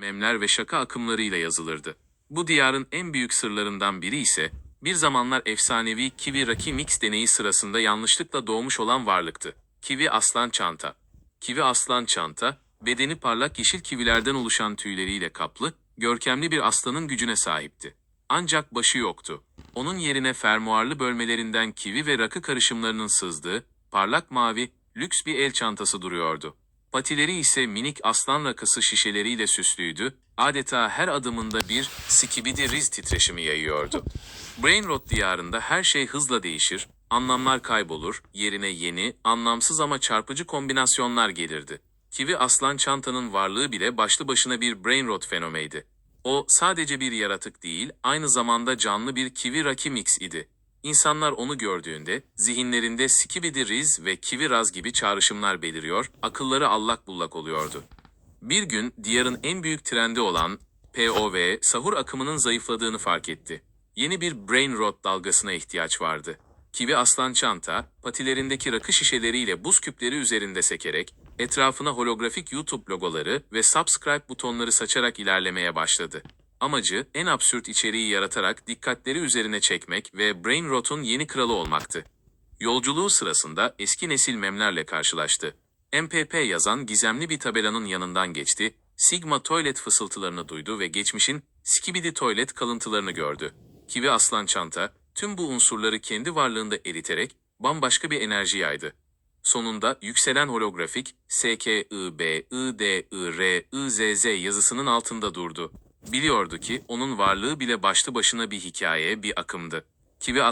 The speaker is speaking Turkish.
memler ve şaka akımlarıyla yazılırdı. Bu diyarın en büyük sırlarından biri ise bir zamanlar efsanevi Kiwi Raki Mix deneyi sırasında yanlışlıkla doğmuş olan varlıktı. Kiwi aslan çanta. Kivi aslan çanta, bedeni parlak yeşil kivilerden oluşan tüyleriyle kaplı, görkemli bir aslanın gücüne sahipti. Ancak başı yoktu. Onun yerine fermuarlı bölmelerinden kivi ve rakı karışımlarının sızdığı, parlak mavi, lüks bir el çantası duruyordu. Patileri ise minik aslan rakısı şişeleriyle süslüydü, adeta her adımında bir skibidi riz titreşimi yayıyordu. Brainrot diyarında her şey hızla değişir, anlamlar kaybolur, yerine yeni, anlamsız ama çarpıcı kombinasyonlar gelirdi. Kivi aslan çantanın varlığı bile başlı başına bir Brainrot fenomeydi. O sadece bir yaratık değil, aynı zamanda canlı bir kivi raki mix idi. İnsanlar onu gördüğünde zihinlerinde skibidi riz ve kivi raz gibi çağrışımlar beliriyor, akılları allak bullak oluyordu. Bir gün diyarın en büyük trendi olan POV sahur akımının zayıfladığını fark etti. Yeni bir brain rot dalgasına ihtiyaç vardı. Kivi aslan çanta, patilerindeki rakı şişeleriyle buz küpleri üzerinde sekerek, etrafına holografik YouTube logoları ve subscribe butonları saçarak ilerlemeye başladı. Amacı en absürt içeriği yaratarak dikkatleri üzerine çekmek ve brain rot'un yeni kralı olmaktı. Yolculuğu sırasında eski nesil memlerle karşılaştı. MPP yazan gizemli bir tabelanın yanından geçti, Sigma Toilet fısıltılarını duydu ve geçmişin Skibidi Toilet kalıntılarını gördü. Kivi aslan çanta, tüm bu unsurları kendi varlığında eriterek bambaşka bir enerji yaydı. Sonunda yükselen holografik SKIB-IDIR-IZZ yazısının altında durdu. Biliyordu ki onun varlığı bile başlı başına bir hikaye, bir akımdı. Kivi aslan